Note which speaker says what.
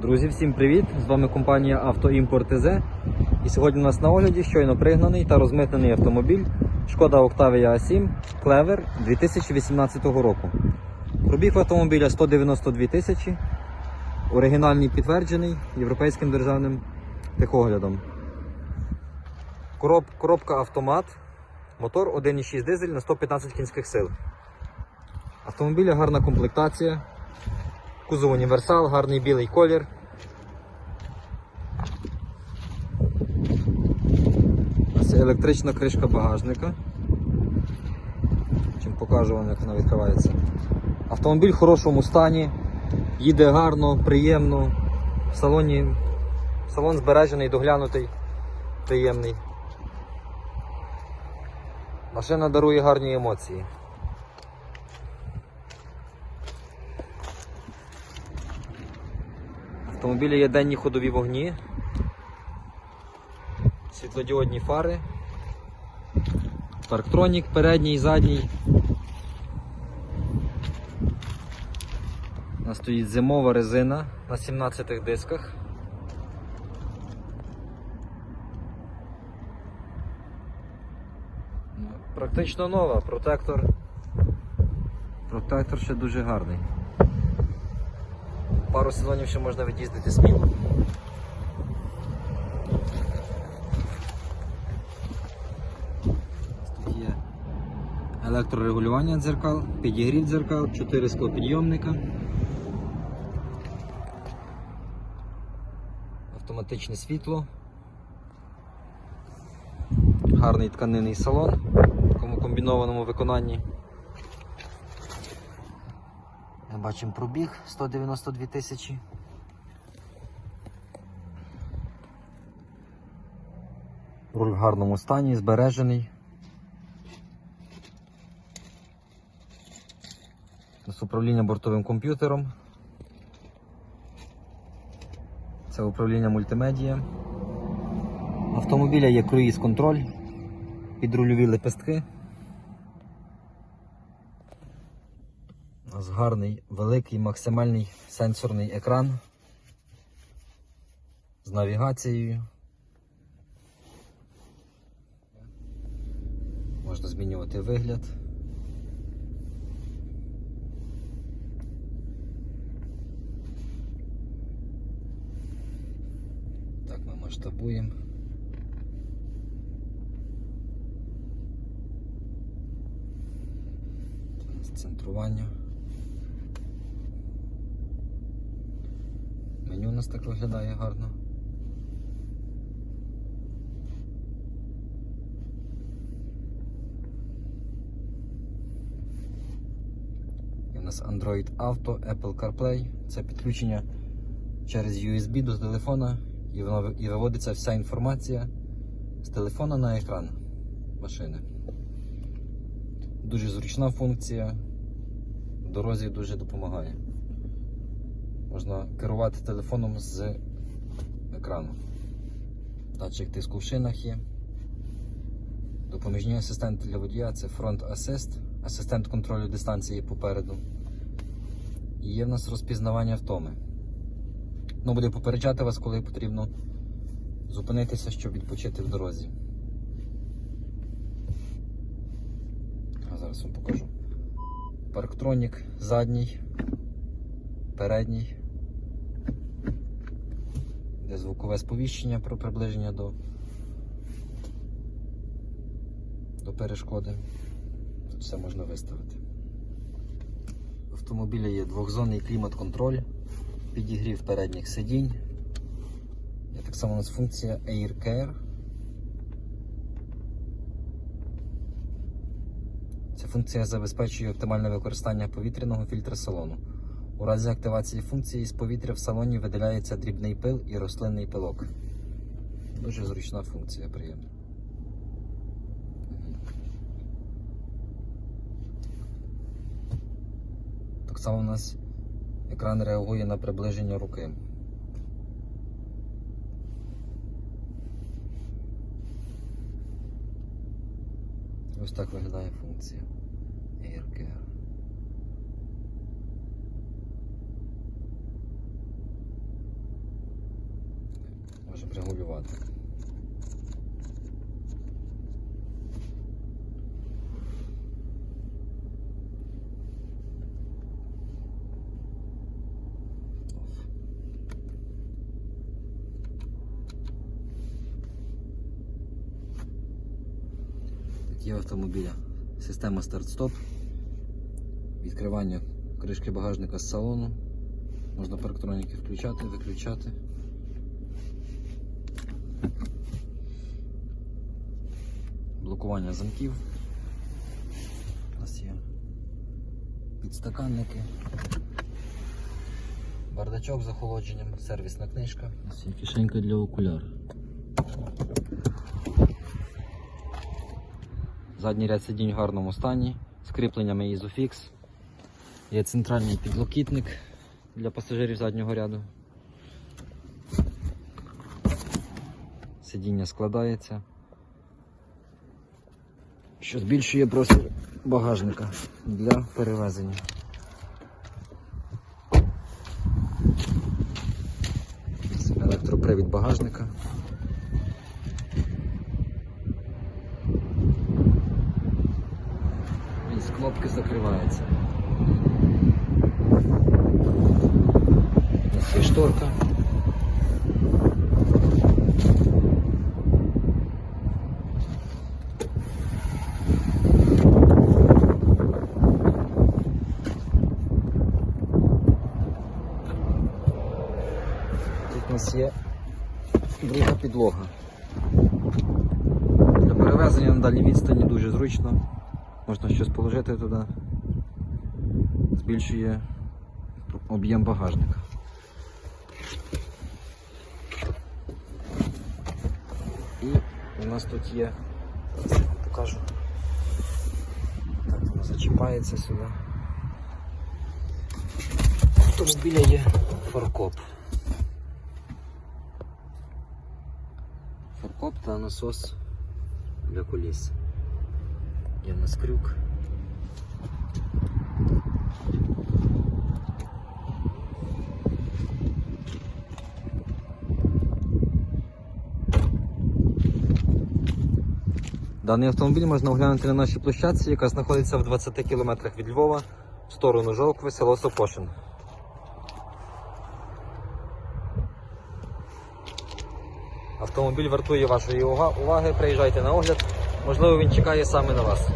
Speaker 1: Друзі, всім привіт! З вами компанія Автоімпорт ТЗ. І сьогодні у нас на огляді щойно пригнаний та розмитнений автомобіль Шкода Octavia A7 Clever 2018 року. Пробіг автомобіля 192 тисячі, оригінальний підтверджений Європейським державним техоглядом. Короб, коробка автомат, мотор 1,6 дизель на 115 кінських сил. Автомобіля гарна комплектація, Кузов універсал, гарний білий колір. Ось електрична кришка багажника. Чим покажу вам, як вона відкривається. Автомобіль в хорошому стані, їде гарно, приємно. В салоні салон збережений, доглянутий, приємний. Машина дарує гарні емоції. Автомобілі є денні ходові вогні, світлодіодні фари, парктронік передній і задній. У нас стоїть зимова резина на 17 дисках. Практично нова, протектор. Протектор ще дуже гарний. Пару сезонів ще можна від'їздити сміло. Тут є електрорегулювання дзеркал, підігрів дзеркал, 4 склопідйомника. Автоматичне світло. Гарний тканинний салон в такому комбінованому виконанні. Бачимо пробіг 192 тисячі. Руль в гарному стані, збережений. З управління бортовим комп'ютером. Це управління мультимедіа. Автомобіля є круїз контроль, підрульові лепестки. У нас гарний, великий, максимальний сенсорний екран з навігацією. Можна змінювати вигляд. Так, ми масштабуємо. Центрування. Меню у нас так виглядає гарно. І у нас Android Auto, Apple CarPlay. Це підключення через USB до телефона і, воно, і виводиться вся інформація з телефона на екран машини. Дуже зручна функція, в дорозі дуже допомагає. Можна керувати телефоном з екрану. Датчик тиску в шинах є. Допоміжні асистенти для водія це Front Assist, асистент контролю дистанції попереду. І є в нас розпізнавання втоми. Ну, буде попереджати вас, коли потрібно зупинитися, щоб відпочити в дорозі. А зараз вам покажу. Парктронік задній, передній, де звукове сповіщення про приближення до, до перешкоди. Тут все можна виставити. В автомобілі є двохзонний клімат-контроль, підігрів передніх сидінь. Є так само у нас функція Air Care. Ця функція забезпечує оптимальне використання повітряного фільтра салону. У разі активації функції з повітря в салоні видаляється дрібний пил і рослинний пилок. Дуже зручна функція, приємна. Так само у нас екран реагує на приближення руки. Ось так виглядає функція AirCare. Регулювати. Такі автомобіля. Система старт-стоп. Відкривання кришки багажника з салону. Можна парктроніки включати, виключати. Блокування замків. У нас є підстаканники. Бардачок з охолодженням, сервісна книжка. У нас є кишенька для окуляр. Задній ряд сидінь в гарному стані, з кріпленнями Isofix. Є центральний підлокітник для пасажирів заднього ряду. Сидіння складається, що збільшує простір багажника для перевезення. Електропривід багажника. І з кнопки закривається. Ось є шторка. Нас є друга підлога. Для перевезення на дальній відстані дуже зручно. Можна щось положити туди. Збільшує об'єм багажника. І у нас тут є, покажу. Так, воно зачіпається сюди. Автомобіля є фаркоп. Фаркоп та насос для коліс. Є в нас. Даний автомобіль можна оглянути на нашій площадці, яка знаходиться в 20 кілометрах від Львова в сторону Жовкви, село Сопошин. Автомобіль вартує вашої уваги. Приїжджайте на огляд. Можливо, він чекає саме на вас.